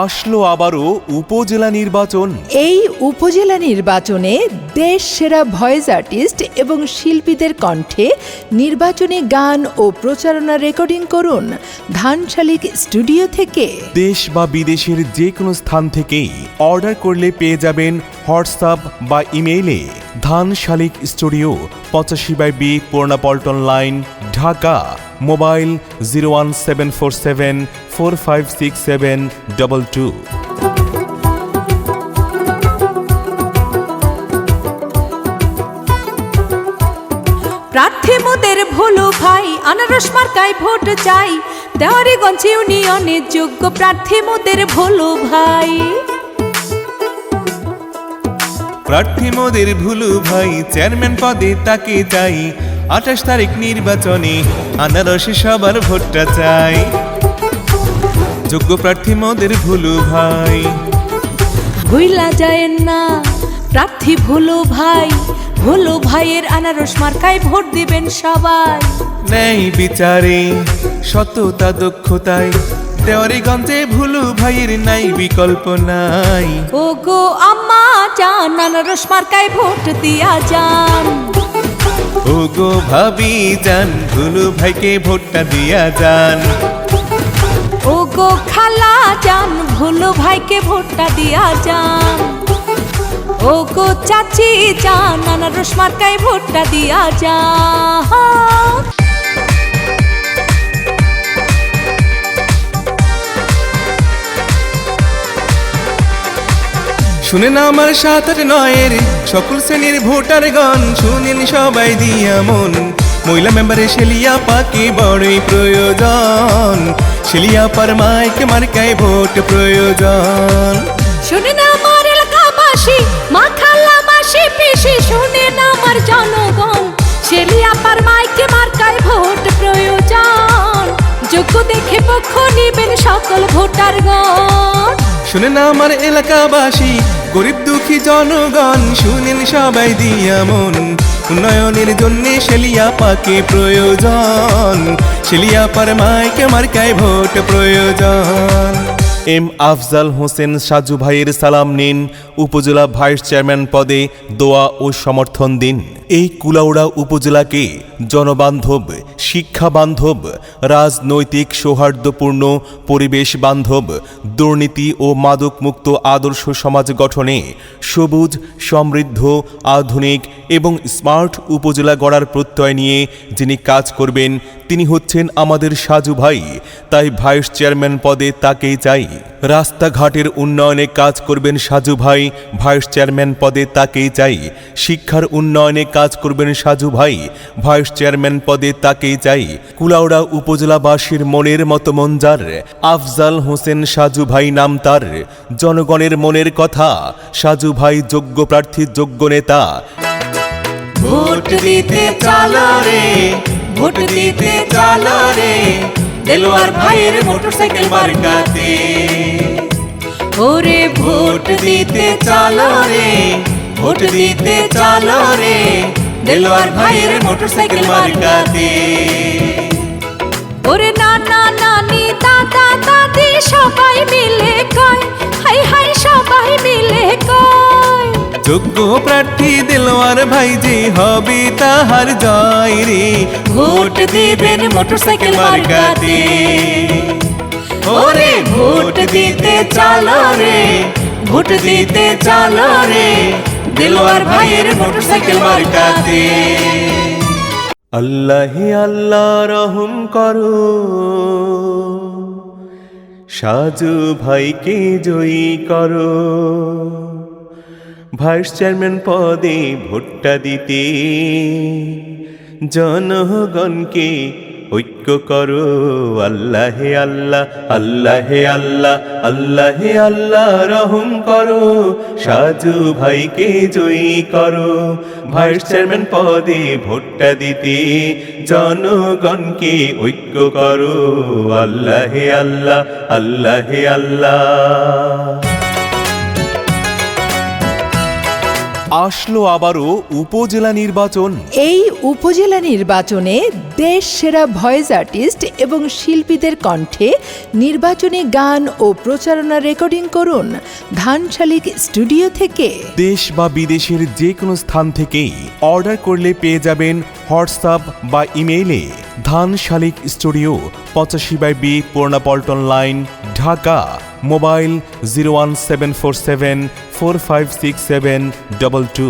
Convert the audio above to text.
আসলো আবারও উপজেলা নির্বাচন। এই উপজেলা নির্বাচনে দেশ সেরা ভয়েস আর্টিস্ট এবং শিল্পীদের কণ্ঠে নির্বাচনী গান ও প্রচারণা রেকর্ডিং করুন ধানশালিক স্টুডিও থেকে। দেশ বা বিদেশের যে কোনো স্থান থেকেই অর্ডার করলে পেয়ে যাবেন হোয়াটসঅ্যাপ বা ইমেইলে ধানশালিক স্টুডিও পঁচাশি by B Purana Paltan line Dhaka. Mobile zero one seven four seven four five six seven double two প্রার্থী মোদের ভোলো ভাই আনারস মার্কায় ভোট চাই। দেওয়ারিগঞ্জ ইউনিয়নের যোগ্য প্রার্থী মোদের ভোলো ভাই। প্রার্থী মোদের ভুলু ভাই চেয়ারম্যান পদে তাকে চাই। আঠাশ তারিখ নির্বাচনে আনারসে সবার ভোটটা চাই। যোগ্য প্রার্থী মোদের ভুলু ভাই। ভুইলা যায় না প্রার্থী ভুলু ভাই। ভুলু ভাইয়ের আনারস মার্কায় ভোট দিবেন সবাই। ন্যায় বিচারে সততা দক্ষতায়। দেওয়ারিগঞ্জে ভুলু ভাইয়ের নাই বিকল্প নাই। ও গো আম্মা যান আনারস মার্কায় ভোট দিয়া যান। ও গো ভাবি যান ভুলু ভাইকে ভোটটা দিয়া যান। ও গো খালা যান ভুলু ভাইকে ভোটটা দিয়া যান। ওগো চাচি যান নানা মার্কায় ভোটটা দিয়া যান। শুনেন আমার সাত আট নয়ের সকল শ্রেণির ভোটার গণ, শুনেন সবাই দিয়া মন। মহিলা মেম্বারে শেলিয়া পাকে বড়ই প্রয়োজন। শেলিয়া পার মাইকে মার্কায় ভোট প্রয়োজন। শুনে না আমার এলাকাবাসী মা খালা মাসি পিসি, শুনে না আমার জনগণ। শেলিয়া পার মাইকে মার্কায় ভোট প্রয়োজন। যোগ্য দেখে পক্ষ নিবেন সকল ভোটারগণ শুনেন আমার এলাকাবাসী? গরিব দুঃখী জনগণ, শুনেন সবাই দিয়া মন। উন্নয়নের জন্য পাকে প্রয়োজন। শেলিয়া পার মাইকে মার্কায় ভোট প্রয়োজন। এম আফজাল হোসেন সাজু ভাইয়ের সালাম নিন। উপজেলা ভাইস চেয়ারম্যান পদে দোয়া ও সমর্থন দিন। এই কুলাউড়া উপজেলাকে জনবান্ধব শিক্ষা বান্ধব রাজনৈতিক সৌহার্দ্যপূর্ণ পরিবেশ বান্ধব দুর্নীতি ও মাদকমুক্ত আদর্শ সমাজ গঠনে সবুজ, সমৃদ্ধ, আধুনিক এবং স্মার্ট উপজেলা গড়ার প্রত্যয় নিয়ে যিনি কাজ করবেন, তিনি হচ্ছেন আমাদের সাজু ভাই। তাই ভাইস চেয়ারম্যান পদে তাকেই চাই। রাস্তাঘাটের উন্নয়নে কাজ করবেন সাজু ভাই, ভাইস চেয়ারম্যান পদে তাকেই চাই। শিক্ষার উন্নয়নে কাজ করবেন সাজু ভাই, ভাইস চেয়ারম্যান পদে তাকেই চাই। কুলাউড়া উপজেলাবাসীর মনের মতো মঞ্জার আফজাল হোসেন সাজু ভাই নাম তার। জনগণের মনের কথা, সাজু ভাই যোগ্য প্রার্থী, যোগ্য নেতা। ভোট দিতে চলো রে, ভোট দিতে চলো রে, দেলোয়ার ভাইয়ের মোটরসাইকেল মার্কাতে ওরে ভোট দিতে চলো রে, ভোট দিতে চলো রে, দেলোয়ার ভাইয়ের মোটরসাইকেল মার্কাতে ওরে নানা নানি, দাদা, দাদি সবাই মিলে কয়, হাই হাই, সবাই মিলে কয়। যোগ্য প্রার্থী দেলোয়ার ভাই যে হবে তাহার জয় রে। ভোট দিবেন মোটরসাইকেল মার্কাতে ওরে ভোট দিতে চলো রে ভোট দিতে চলো রে দিলওয়ার ভাইয়ের মোটরসাইকেল মার্কাতে আল্লাহ আল্লাহ রহম করো। সাজু ভাইকে জয়ী করো। ভাইস চেয়ারম্যান পদে ভোটটা দিতে। জনগণকে ঐক্য করো, আল্লাহে আল্লাহ আল্লাহে আল্লাহ আল্লাহে আল্লাহ, রহম করো, সাজু ভাইকে জয়ী করো। ভাইস চেয়ারম্যান পদে ভোটটা দিতে জনগণকে ঐক্য করো, আল্লাহে আল্লাহ আল্লাহে আল্লাহ। আসলো আবারও উপজেলা নির্বাচন। এই উপজেলা নির্বাচনে দেশ সেরা ভয়েস আর্টিস্ট এবং শিল্পীদের কণ্ঠে নির্বাচনী গান ও প্রচারণা রেকর্ডিং করুন ধানশালিক স্টুডিও থেকে। দেশ বা বিদেশের যে কোনো স্থান থেকেই অর্ডার করলে পেয়ে যাবেন হোয়াটসঅ্যাপ বা ইমেইলে ধানশালিক স্টুডিও পঁচাশি by B Purana Paltan line Dhaka. Mobile zero one seven four seven four five six seven double two.